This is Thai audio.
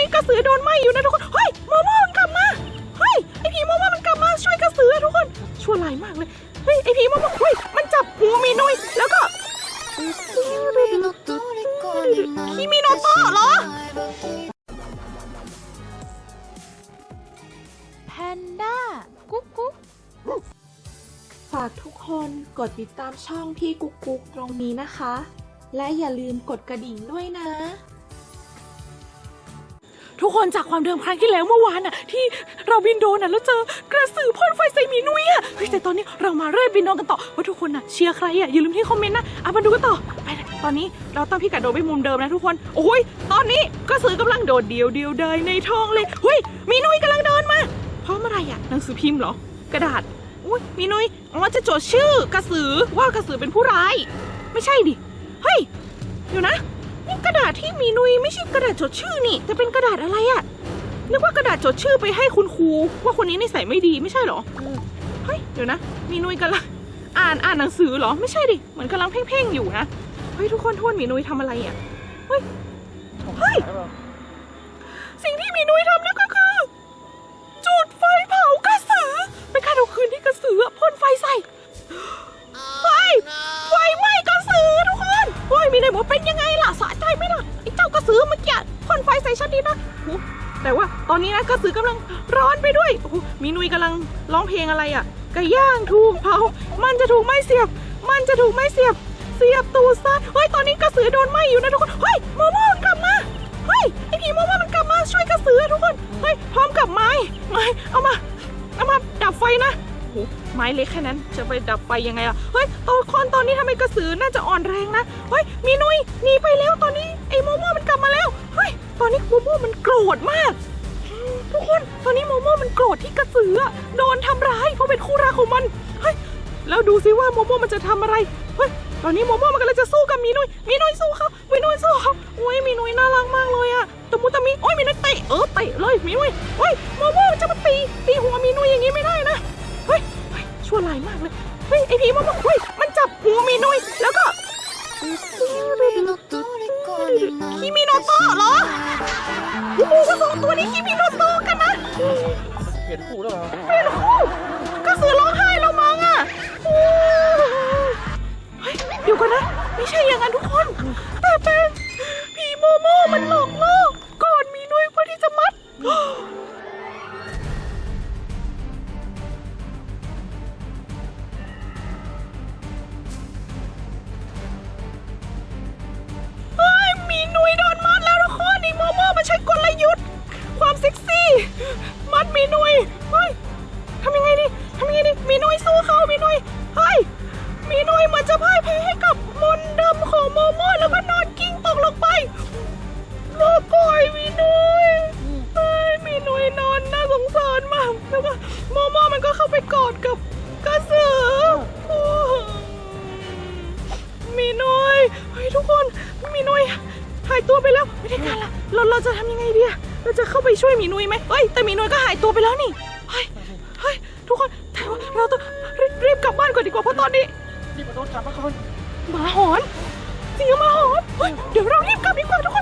นี้กระสือโดนไหมอยู่นะทุกคน เฮ้ยโมโม่มันกลับมา เฮ้ยไอผีโมโม่มันกลับมาช่วยกระสือทุกคน ชั่วร้ายมากเลย เฮ้ยไอผีโมโม่เฮ้ยมันจับหัวมีนุยแล้วก็คิมิโนโตะเหรอ แพนด้า กุ๊กกุ๊กฝากทุกคนกดติดตามช่องพี่กุ๊กกุ๊กตรงนี้นะคะ และอย่าลืมกดกระดิ่งด้วยนะ ทุกคนจากความเดิมครั้งที่แล้วเมื่อวานน่ะที่เราบินโดรนน่ะแล้วเจอกระสือพ่นไฟใส่หมีนุ้ยอะเฮ้ยแต่ตอนนี้เรามาเริ่มบินโดรนกันต่อว่าทุกคนน่ะเชียร์ใครอะอย่าลืมที่คอมเมนต์นะอะมาดูกันต่อไปเลยตอนนี้เราตั้งพิกัดโดรนไปมุมเดิมนะทุกคนโอ้ยตอนนี้กระสือกำลังโดดเดียวเดียวได้ในท้องเลยเฮ้ยหมีนุ้ยกำลังเดินมาพร้อมอะไรอะหนังสือพิมพ์เหรอกระดาษอุ้ยมีนุ้ยอ๋อจะจดชื่อกระสือว่ากระสือเป็นผู้ร้าย ไม่ใช่ดิ เฮ้ยเดี๋ยวนะ นี่กระดาษที่มีนุยไม่ใช่กระดาษจดชื่อนี่ แต่เป็นกระดาษอะไรอะนึกว่ากระดาษจดชื่อไปให้คุณครูว่าคนนี้นิสัยไม่ดีไม่ใช่เหรอเฮ้ยเดี๋ยวนะ มีนุยกำลังอ่านอ่านหนังสือเหรอไม่ใช่ดิเหมือนกำลังเพ่งๆอยู่นะเฮ้ยทุกคนโทษมีนุยทำอะไรอะเฮ้ยเฮ้ยสิ่งที่มีนุยทำนั่นก็คือ จุดไฟเผากระสือเป็นการเอาคืนที่กระสือพ่นไฟใส่ไฟ ทุกคนเฮ้ยมีนายบอกเป็นยังไงล่ะสะใจไหมล่ะไอ้เจ้ากระสือเมื่อกี้พ่นไฟใส่ฉันดีนะโอ้แต่ว่าตอนนี้นะกระสือกำลังร้อนไปด้วยโอ้มีนุยกำลังร้องเพลงอะไรอะไก่ย่างถูกเผา มันจะถูกไม้เสียบ มันจะถูกไม้เสียบ เสียบตูดซะเฮ้ยตอนนี้กระสือโดนไหมอยู่นะทุกคนเฮ้ยโมโม่มันกลับมาเฮ้ยไอผีโมโม่มันกลับมาช่วยกระสือทุกคนเฮ้ยพร้อมกับไม้ไม้เอามาเอามาดับไฟนะ โหไม้เล็กแค่นั้นจะไปดับไฟยังไงล่ะเฮ้ยตอนคอนตอนนี้ทำไมกระสือน่าจะอ่อนแรงนะเฮ้ยมีนุยหนีไปแล้วตอนนี้ไอ้โมโม่มันกลับมาแล้วเฮ้ยตอนนี้โมโม่มันโกรธมากทุกคนตอนนี้โมโม่มันโกรธที่กระสือโดนทำร้ายเพราะเป็นคู่รักของมันเฮ้ยแล้วดูซิว่าโมโม่มันจะทำอะไรเฮ้ยตอนนี้โมโม่มันกำลังจะสู้กับมีนุยมีนุยสู้เขามีนุยสู้เขาโอ้ยมีนุยน่ารักมากเลยอะตะมุตะมิโอ้ยมีนุยเตะเออเตะเลยมีนุยโอ้ยโมโม่จะมาตีตีหัวมีนุยอย่างนี้ไม่ได้นะ เฮ้ยเฮ้ยชั่วร้ายมากเลย เฮ้ย ไอพีมันบอกเฮ้ย มันจับหัวมีนุยแล้วก็คิมิโนโตะเหรอโอ้โหก็สองตัวนี้คิมิโนโตะกันนะเห็นกูแล้วเหรอไม่รู้ก็สือ สู้เขามีหนุยเฮ้ยมีหนุยมันจะพ่ายแพ้ให้กับมนต์ดำของโมโม่แล้วก็นอนกิ้งตกลงไปรอก่อยมีหนุยเฮ้ยมีหนุยนอนน่าสงสารมากแล้วก็โมโม่มันก็เข้าไปกอดกับกระสือโอ้มีนุยเฮ้ยทุกคนมีนุยหายตัวไปแล้วไม่ได้การละเราเราจะทำยังไงดีเราจะเข้าไปช่วยมีนุยไหมเฮ้ยแต่มีนุยก็หายตัวไปแล้วนี่เฮ้ย รีบรีบกลับบ้านก่อนดีกว่าเพราะตอนนี้นี่มาโดนจับมาก่อนหมาหอน เสียงหมาหอนเฮ้ยเดี๋ยวเรารีบกลับดีกว่าทุก